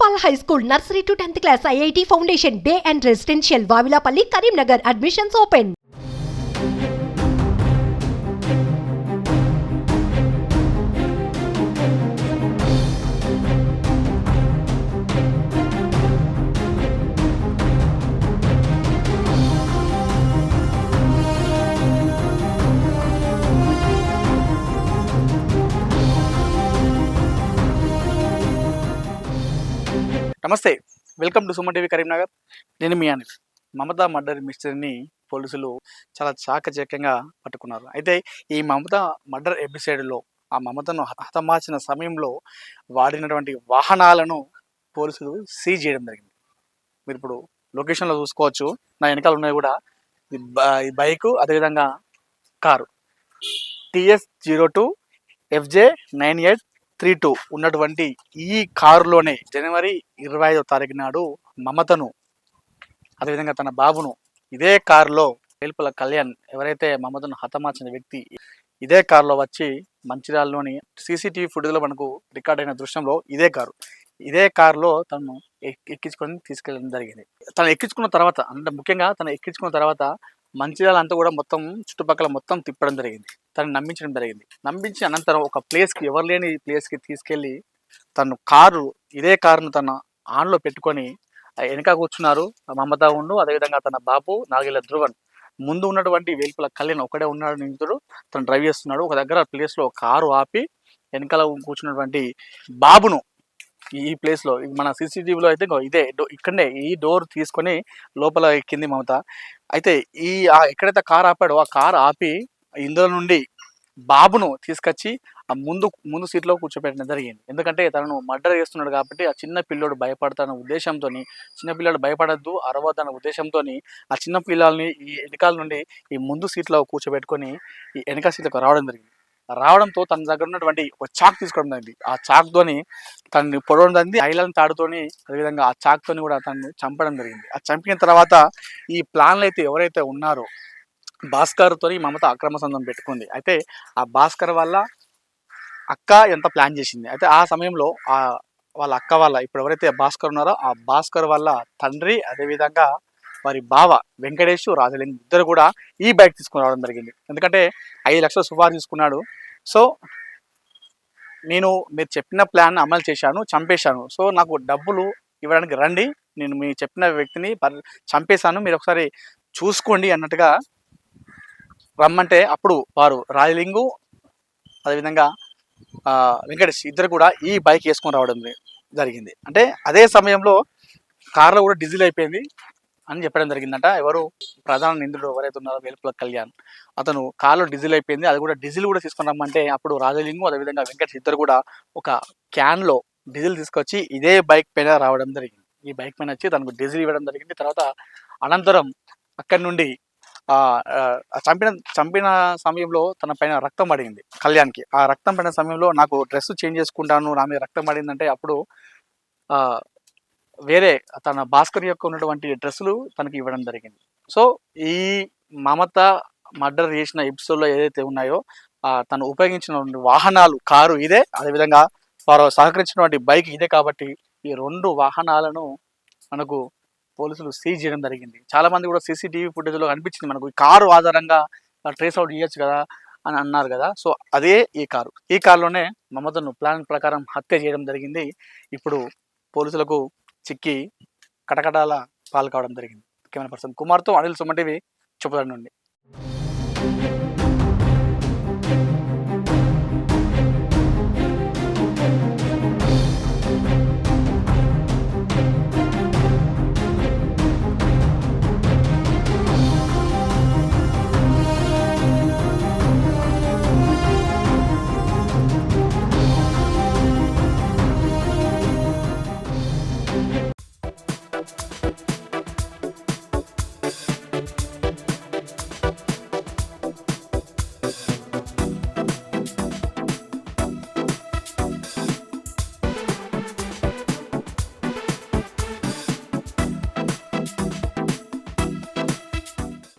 Shivapal High School, nursery to 10th class, IIT Foundation, day and residential, Vavilapalli, Karimnagar. Admissions open. నమస్తే welcome to Suman TV Karimnagar. నేను మీ Anil. Mamata murder మిస్టరీని పోలీసులు చాలా చాకచక్యంగా పట్టుకున్నారు. అయితే ఈ మమతా మర్డర్ ఎపిసైడ్లో ఆ మమతను హతమార్చిన సమయంలో వాడినటువంటి వాహనాలను పోలీసులు సీజ్ చేయడం జరిగింది. మీరు ఇప్పుడు లొకేషన్లో చూసుకోవచ్చు. నా వెనకాల ఉన్నాయి కూడా ఈ ఈ బైకు అదేవిధంగా car. TS zero two FJ nine eight three two ఉన్నటువంటి ఈ కారులోనే జనవరి ఇరవై ఐదో తారీఖు నాడు మమతను అదేవిధంగా తన బాబును ఇదే కారులో వేల్పుల కళ్యాణ్ ఎవరైతే మమతను హతమార్చిన వ్యక్తి ఇదే కారులో వచ్చి మంచిర్యాలలోని సీసీటీవీ ఫుటేజ్లో మనకు రికార్డ్ అయిన దృశ్యంలో ఇదే కారు. ఇదే కారులో తను ఎక్కించుకొని తీసుకెళ్ళడం జరిగింది. తను ఎక్కించుకున్న తర్వాత అంటే ముఖ్యంగా తను ఎక్కించుకున్న తర్వాత మంచిర్యాల అంతా కూడా మొత్తం చుట్టుపక్కల మొత్తం తిప్పడం జరిగింది. తను నమ్మించడం జరిగింది. నమ్మించి అనంతరం ఒక ప్లేస్కి ఎవరు లేని ప్లేస్కి తీసుకెళ్ళి తను కారు ఇదే కారును తన ఆన్లో పెట్టుకొని వెనక కూర్చున్నారు. మమత ఉండు అదేవిధంగా తన బాబు నాగేళ్ళ ధ్రువన్ ముందు ఉన్నటువంటి వేల్పుల కళ్యాణ్ ఒకడే ఉన్నాడు నిందితుడు. తను డ్రైవ్ చేస్తున్నాడు. ఒక దగ్గర ప్లేస్లో కారు ఆపి వెనకాల కూర్చున్నటువంటి బాబును ఈ ప్లేస్లో మన సీసీటీవీలో అయితే ఇదే ఇక్కడనే ఈ డోర్ తీసుకొని లోపల ఎక్కింది మమత. అయితే ఈ ఎక్కడైతే కార్ ఆపాడో ఆ కార్ ఆపి ఇందులో నుండి బాబును తీసుకొచ్చి ఆ ముందు ముందు సీట్లో కూర్చోబెట్టడం జరిగింది. ఎందుకంటే తనను మర్డర్ చేస్తున్నాడు కాబట్టి ఆ చిన్న పిల్లోడు భయపడతాన ఉద్దేశంతో చిన్న పిల్లోడు భయపడద్దు అరవద్దన్న ఉద్దేశంతో ఆ చిన్న పిల్లల్ని ఈ వెనకాల నుండి ఈ ముందు సీట్లో కూర్చోబెట్టుకొని ఈ వెనక సీట్లకు రావడం జరిగింది. రావడంతో తన దగ్గర ఉన్నటువంటి ఒక చాక్ తీసుకోవడం జరిగింది. ఆ చాక్తోని తనని పొడవడం జరిగింది. ఐలాండ్ తాడుతోని అదేవిధంగా ఆ చాక్తోని కూడా తనని చంపడం జరిగింది. ఆ చంపిన తర్వాత ఈ ప్లాన్లు అయితే ఎవరైతే ఉన్నారో భాస్కర్తో మమత అక్రమ సంధం పెట్టుకుంది. అయితే ఆ భాస్కర్ వల్ల అక్క ఎంత ప్లాన్ చేసింది? అయితే ఆ సమయంలో ఆ వాళ్ళ అక్క వాళ్ళ ఇప్పుడు ఎవరైతే భాస్కర్ ఉన్నారో ఆ భాస్కర్ వల్ల తండ్రి అదేవిధంగా వారి బావ వెంకటేష్ రాజలింగ్ ఇద్దరు కూడా ఈ బైక్ తీసుకుని రావడం జరిగింది. ఎందుకంటే ఐదు లక్షల సుమారు తీసుకున్నాడు. సో నేను మీరు చెప్పిన ప్లాన్ అమలు చేశాను చంపేశాను. సో నాకు డబ్బులు ఇవ్వడానికి రండి. నేను మీ చెప్పిన వ్యక్తిని పర్- చంపేశాను. మీరు ఒకసారి చూసుకోండి అన్నట్టుగా రమ్మంటే అప్పుడు వారు రాజలింగు అదేవిధంగా వెంకటేష్ ఇద్దరు కూడా ఈ బైక్ వేసుకొని రావడం జరిగింది. అంటే అదే సమయంలో కార్లో కూడా డీజిల్ అయిపోయింది. అని చెప్పడం జరిగిందట. ఎవరు ప్రధాన నిందుడు ఎవరైతే ఉన్నారో వేలుపుల కళ్యాణ్. అతను కార్లో డీజిల్ అయిపోయింది. అది కూడా డీజిల్ కూడా తీసుకుని రమ్మంటే అప్పుడు రాజలింగు అదేవిధంగా వెంకటేష్ ఇద్దరు కూడా ఒక క్యాన్లో డీజిల్ తీసుకొచ్చి ఇదే బైక్ పైన రావడం జరిగింది. ఈ బైక్ పైన వచ్చి తనకు డీజిల్ ఇవ్వడం జరిగింది. తర్వాత అనంతరం అక్కడి నుండి చంపిన చంపిన సమయంలో తన పైన రక్తం పడింది కళ్యాణ్కి. ఆ రక్తం పడిన సమయంలో నాకు డ్రెస్ చేంజ్ చేసుకుంటాను నా మీద రక్తం పడిందంటే అప్పుడు వేరే తన భాస్కర్ యొక్క ఉన్నటువంటి డ్రెస్సులు తనకి ఇవ్వడం జరిగింది. సో ఈ మమత మర్డర్ చేసిన ఎపిసోడ్లో ఏదైతే ఉన్నాయో తను ఉపయోగించిన వాహనాలు కారు ఇదే. అదేవిధంగా వారు సహకరించినటువంటి బైక్ ఇదే కాబట్టి ఈ రెండు వాహనాలను మనకు పోలీసులు సీజ్ చేయడం జరిగింది. చాలా మంది కూడా సీసీటీవీ ఫుటేజ్లో కనిపించింది మనకు. ఈ కారు ఆధారంగా ట్రేస్ అవుట్ చేయొచ్చు కదా అని అన్నారు కదా. సో అదే ఈ కారు. ఈ కారులోనే మమతను ప్లాన్ ప్రకారం హత్య చేయడం జరిగింది. ఇప్పుడు పోలీసులకు చిక్కి కటకటాల పాలు కావడం జరిగింది. కెమెరా పర్సన్ కుమార్తో అనిల్ సుమన్ టీవీ నుండి.